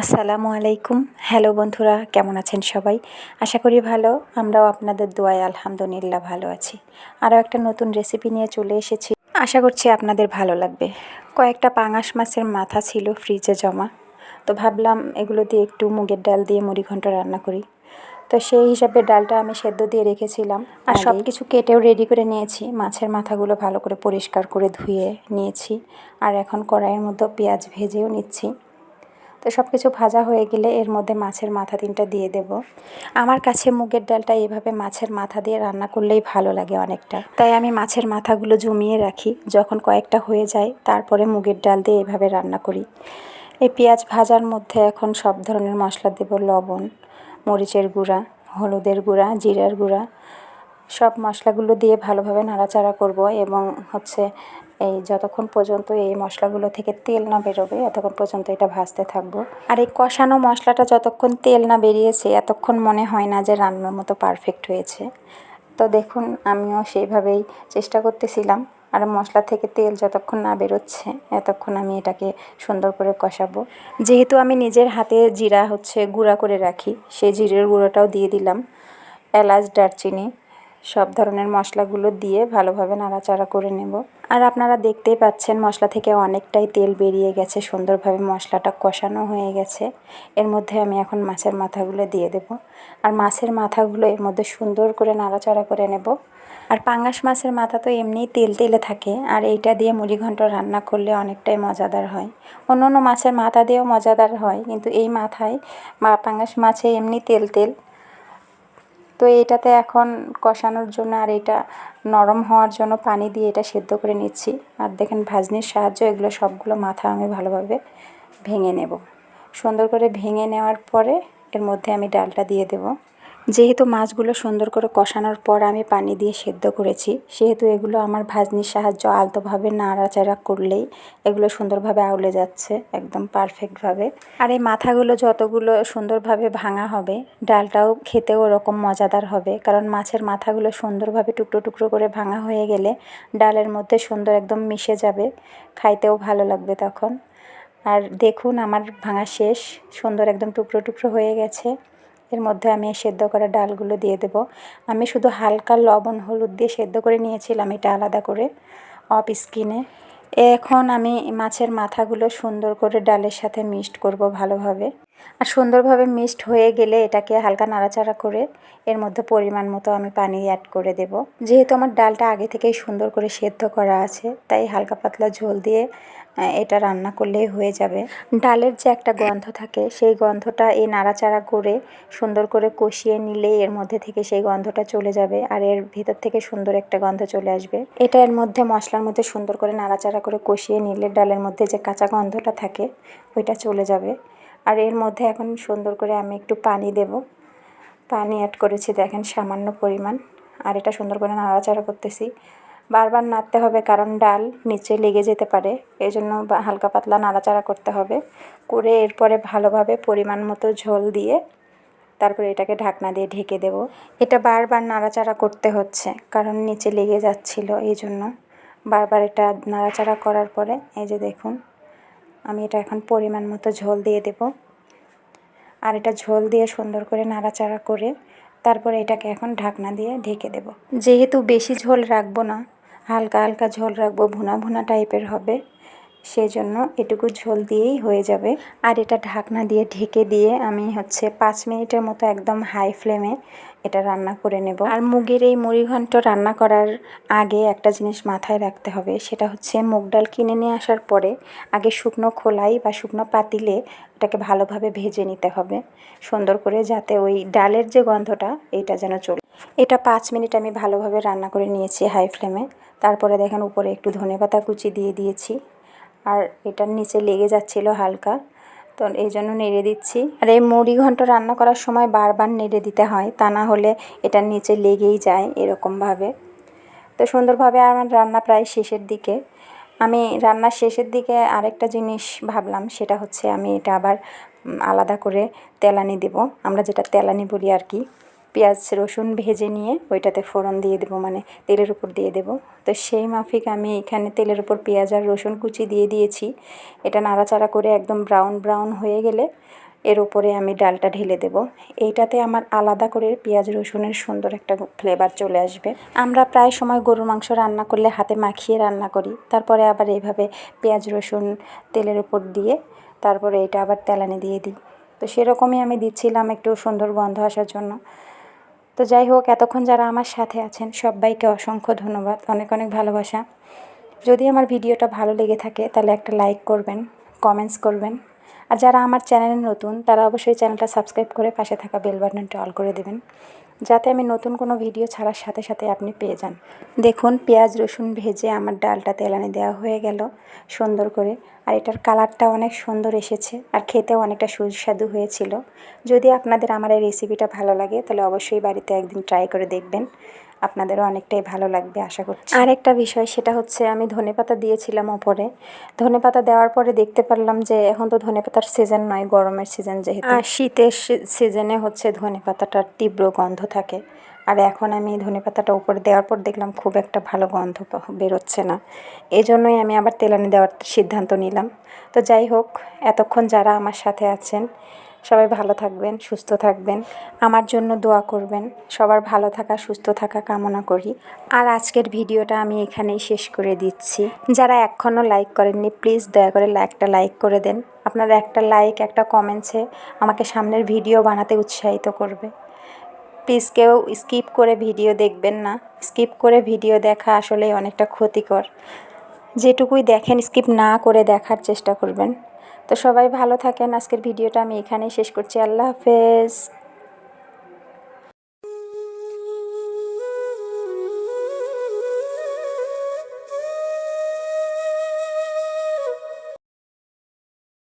আসসালামু আলাইকুম। হ্যালো বন্ধুরা কেমন আছেন সবাই? আশা করি ভালো আমরাও আপনাদের দোয়ায় আলহামদুলিল্লাহ ভালো আছি। আরও একটা নতুন রেসিপি নিয়ে চলে এসেছি। আশা করছি আপনাদের ভালো লাগবে। কয়েকটা পাঙাশ মাছের মাথা ছিল ফ্রিজে জমা। তো ভাবলাম এগুলো দিয়ে একটু মুগের ডাল দিয়ে মুড়ি ঘন্ট রান্না করি। তো সেই হিসাবে ডালটা আমি সেদ্ধ দিয়ে রেখেছিলাম। আর সব কিছু কেটেও রেডি করে নিয়েছি। মাছের মাথাগুলো ভালো করে পরিষ্কার করে ধুয়ে নিয়েছি। আর এখন কড়াইয়ের মধ্যে পেঁয়াজ ভেজেও নিচ্ছি। তো সব কিছু ভাজা হয়ে গেলে এর মধ্যে মাছের মাথা তিনটা দিয়ে দেব। আমার কাছে মুগের ডালটা এভাবে মাছের মাথা দিয়ে রান্না করলেই ভালো লাগে অনেকটা। তাই আমি মাছের মাথাগুলো জমিয়ে রাখি। যখন কয়েকটা হয়ে যায়, তারপরে মুগের ডাল দিয়ে এভাবে রান্না করি। এই পেঁয়াজ ভাজার মধ্যে এখন সব ধরনের মশলা দেব। লবণ, মরিচের গুঁড়া, হলুদের গুঁড়া, জিরার গুঁড়া সব মশলাগুলো দিয়ে ভালোভাবে নাড়াচাড়া করব এবং হচ্ছে এই যতক্ষণ পর্যন্ত এই মশলাগুলো থেকে তেল না বেরোবে এতক্ষণ পর্যন্ত এটা ভাজতে থাকব। আর এই কষানো মশলাটা যতক্ষণ তেল না বেরিয়েছে এতক্ষণ মনে হয় না যে রান্নার মতো পারফেক্ট হয়েছে। তো দেখুন, আমিও সেইভাবেই চেষ্টা করতেছিলাম। আর মশলা থেকে তেল যতক্ষণ না বেরোচ্ছে এতক্ষণ আমি এটাকে সুন্দর করে কষাবো। যেহেতু আমি নিজের হাতে জিরা হচ্ছে গুঁড়া করে রাখি, সেই জিরের গুঁড়োটাও দিয়ে দিলাম। এলাচ, দারচিনি সব ধরনের মশলাগুলো দিয়ে ভালোভাবে নাড়াচাড়া করে নেব। আর আপনারা দেখতেই পাচ্ছেন মশলা থেকে অনেকটাই তেল বেরিয়ে গেছে, সুন্দরভাবে মশলাটা কষানো হয়ে গেছে। এর মধ্যে আমি এখন মাছের মাথাগুলো দিয়ে দেব। আর মাছের মাথাগুলো এর মধ্যে সুন্দর করে নাড়াচাড়া করে নেব। আর পাঙ্গাস মাছের মাথা তো এমনিই তেল তেলে থাকে, আর এইটা দিয়ে মুড়ি ঘন্ট রান্না করলে অনেকটাই মজাদার হয়। অন্য অন্য মাছের মাথা দিয়েও মজাদার হয়, কিন্তু এই মাথায় বা পাঙ্গাস মাছে এমনি তেল তেল তো এটাতে এখন কষানোর জন্য আর এটা নরম হওয়ার জন্য পানি দিয়ে এটা সেদ্ধ করে নিচ্ছি। আর দেখেন ভাজনির সাহায্য এগুলো সবগুলো মাথা আমি ভালোভাবে ভেঙে নেব। সুন্দর করে ভেঙে নেওয়ার পরে এর মধ্যে আমি ডালটা দিয়ে দেবো। যেহেতু মাছগুলো সুন্দর করে কষানোর পর আমি পানি দিয়ে সেদ্ধ করেছি, সেহেতু এগুলো আমার ভাজনির সাহায্য আলতোভাবে নাড়াচাড়া করলেই এগুলো সুন্দরভাবে আউলে যাচ্ছে, একদম পারফেক্টভাবে। আর এই মাথাগুলো যতগুলো সুন্দরভাবে ভাঙা হবে, ডালটাও খেতেও ওরকম মজাদার হবে, কারণ মাছের মাথাগুলো সুন্দরভাবে টুকরো টুকরো করে ভাঙা হয়ে গেলে ডালের মধ্যে সুন্দর একদম মিশে যাবে, খাইতেও ভালো লাগবে তখন। আর দেখুন আমার ভাঙা শেষ, সুন্দর একদম টুকরো টুকরো হয়ে গেছে। এর মধ্যে আমি সেদ্ধ করা ডালগুলো দিয়ে দেব। আমি শুধু হালকা লবণ, হলুদ দিয়ে সেদ্ধ করে নিয়েছিলাম এটা আলাদা করে অফ স্কিনে। এখন আমি মাছের মাথাগুলো সুন্দর করে ডালের সাথে মিক্সড করব ভালোভাবে। আর সুন্দরভাবে মিক্সড হয়ে গেলে এটাকে হালকা নাড়াচাড়া করে এর মধ্যে পরিমাণ মতো আমি পানি অ্যাড করে দেব। যেহেতু আমার ডালটা আগে থেকেই সুন্দর করে সেদ্ধ করা আছে, তাই হালকা পাতলা ঝোল দিয়ে এটা রান্না করলেই হয়ে যাবে। ডালের যে একটা গন্ধ থাকে, সেই গন্ধটা এই নাড়াচাড়া করে সুন্দর করে কষিয়ে নিলে এর মধ্যে থেকে সেই গন্ধটা চলে যাবে আর এর ভিতর থেকে সুন্দর একটা গন্ধ চলে আসবে। এটা এর মধ্যে মশলার মধ্যে সুন্দর করে নাড়াচাড়া করে কষিয়ে নিলে ডালের মধ্যে যে কাঁচা গন্ধটা থাকে, ওইটা চলে যাবে। আর এর মধ্যে এখন সুন্দর করে আমি একটু পানি দেব। পানি অ্যাড করেছি দেখেন সামান্য পরিমাণ। আর এটা সুন্দর করে নাড়াচাড়া করতেছি। বারবার নাড়তে হবে কারণ ডাল নিচে লেগে যেতে পারে। এই জন্য হালকা পাতলা নাড়াচাড়া করতে হবে। করে এরপরে ভালোভাবে পরিমাণ মতো ঝোল দিয়ে তারপরে এটাকে ঢাকনা দিয়ে ঢেকে দেব। এটা বারবার নাড়াচাড়া করতে হচ্ছে কারণ নিচে লেগে যাচ্ছিল। এই জন্য বারবার এটা নাড়াচাড়া করার পরে এই যে দেখুন আমি এটা এখন পরিমাণ মতো ঝোল দিয়ে দেব। আর এটা ঝোল দিয়ে সুন্দর করে নাড়াচাড়া করে তারপরে এটাকে এখন ঢাকনা দিয়ে ঢেকে দেব। যেহেতু বেশি ঝোল রাখব না, হালকা হালকা ঝোল রাখব, ভুনা ভুনা টাইপের হবে, সেজন্য এটুকু ঝোল দিয়েই হয়ে যাবে। আর এটা ঢাকনা দিয়ে ঢেকে দিয়ে আমি হচ্ছে পাঁচ মিনিটের মতো একদম হাই ফ্লেমে এটা রান্না করে নেব। আর মুগের এই মুড়ি মুড়িঘণ্ট রান্না করার আগে একটা জিনিস মাথায় রাখতে হবে, সেটা হচ্ছে মুগ ডাল কিনে নিয়ে আসার পরে আগে শুকনো খোলাই বা শুকনো পাতিলে এটাকে ভালোভাবে ভেজে নিতে হবে, সুন্দর করে যাতে ওই ডালের যে গন্ধটা, এইটা যেন চলে। এটা পাঁচ মিনিট আমি ভালোভাবে রান্না করে নিয়েছি হাই ফ্লেমে। তারপরে দেখেন উপরে একটু ধনে পাতা কুচি দিয়ে দিয়েছি। আর এটার নিচে লেগে যাচ্ছিল হালকা। তো এই জন্য নেড়ে দিচ্ছি। আর এই মুড়ি ঘন্ট রান্না করার সময় বারবার নেড়ে দিতে হয়, তা না হলে এটা নিচে লেগেই যায় এরকমভাবে। তো সুন্দরভাবে আমার রান্না প্রায় শেষের দিকে। আমি রান্নার শেষের দিকে আরেকটা জিনিস ভাবলাম, সেটা হচ্ছে আমি এটা আবার আলাদা করে তেলানি দেব। আমরা যেটা তেলানি বলি আর কি। পেঁয়াজ, রসুন ভেজে নিয়ে ওইটাতে ফোড়ন দিয়ে দেবো মানে তেলের উপর দিয়ে দেবো। তো সেই মাফিক আমি এখানে তেলের উপর পেঁয়াজ আর রসুন কুচি দিয়ে দিয়েছি। এটা নাড়াচাড়া করে একদম ব্রাউন ব্রাউন হয়ে গেলে এর উপরে আমি ডালটা ঢেলে দেব। এইটাতে আমার আলাদা করে পেঁয়াজ, রসুনের সুন্দর একটা ফ্লেভার চলে আসবে। আমরা প্রায় সময় গরুর মাংস রান্না করলে হাতে মাখিয়ে রান্না করি। তারপরে আবার এইভাবে পেঁয়াজ, রসুন তেলের উপর দিয়ে তারপরে এটা আবার তেলানি দিয়ে দিই। তো সেরকমই আমি দিচ্ছিলাম একটু সুন্দর গন্ধ আসার জন্য। তো যাই হোক, এতক্ষণ যারা আমার সাথে আছেন, সবাইকে অসংখ্য ধন্যবাদ। অনেক অনেক ভালোবাসা। যদি আমার ভিডিওটা ভালো লেগে থাকে, তাহলে একটা লাইক করবেন, কমেন্টস করবেন। আর যারা আমার চ্যানেলে নতুন, তারা অবশ্যই চ্যানেলটা সাবস্ক্রাইব করে পাশে থাকা বেল বাটনটা অল করে দেবেন। যাতে আমি নতুন কোনো ভিডিও ছাড়ার সাথে সাথে আপনি পেয়ে যান। দেখুন, পেঁয়াজ, রসুন ভেজে আমার ডালটা তেলানি দেওয়া হয়ে গেল সুন্দর করে। আর এটার কালারটা অনেক সুন্দর এসেছে আর খেতেও অনেকটা সুস্বাদু হয়েছিল। যদি আপনাদের আমার এই রেসিপিটা ভালো লাগে, তাহলে অবশ্যই বাড়িতে একদিন ট্রাই করে দেখবেন। আপনাদেরও অনেকটাই ভালো লাগবে আশা করছি। আর একটা বিষয় সেটা হচ্ছে আমি ধনেপাতা দিয়েছিলাম ওপরে। ধনেপাতা দেওয়ার পরে দেখতে পারলাম যে এখন তো ধনেপাতার সিজন নয় গরমের সিজন যেহেতু। আর শীতের সিজনে হচ্ছে ধনেপাতাটার তীব্র গন্ধ থাকে। আর এখন আমি ধনেপাতাটা উপরে দেওয়ার পর দেখলাম খুব একটা ভালো গন্ধ বেরোচ্ছে না। এজন্যই আমি আবার তেলানি দেওয়ার সিদ্ধান্ত নিলাম। তো যাই হোক এতক্ষণ যারা আমার সাথে আছেন সবাই ভালো থাকবেন, সুস্থ থাকবেন। আমার জন্য দোয়া করবেন, সবার ভালো থাকা, সুস্থ থাকা কামনা করি। আর আজকের ভিডিওটা আমি এখানেই শেষ করে দিচ্ছি। যারা এখনও লাইক করেননি প্লিজ দয়া করে একটা লাইক করে দেন। আপনার একটা লাইক একটা কমেন্টসে আমাকে সামনের ভিডিও বানাতে উৎসাহিত করবে। প্লিজ কেউ স্কিপ করে ভিডিও দেখবেন না। স্কিপ করে ভিডিও দেখা আসলে অনেকটা ক্ষতিকর। যেটুকুই দেখেন স্কিপ না করে দেখার চেষ্টা করবেন। তো সবাই ভালো থাকেন। আজকের ভিডিওটা আমি এখানেই শেষ করছি। আল্লাহ হাফেজ।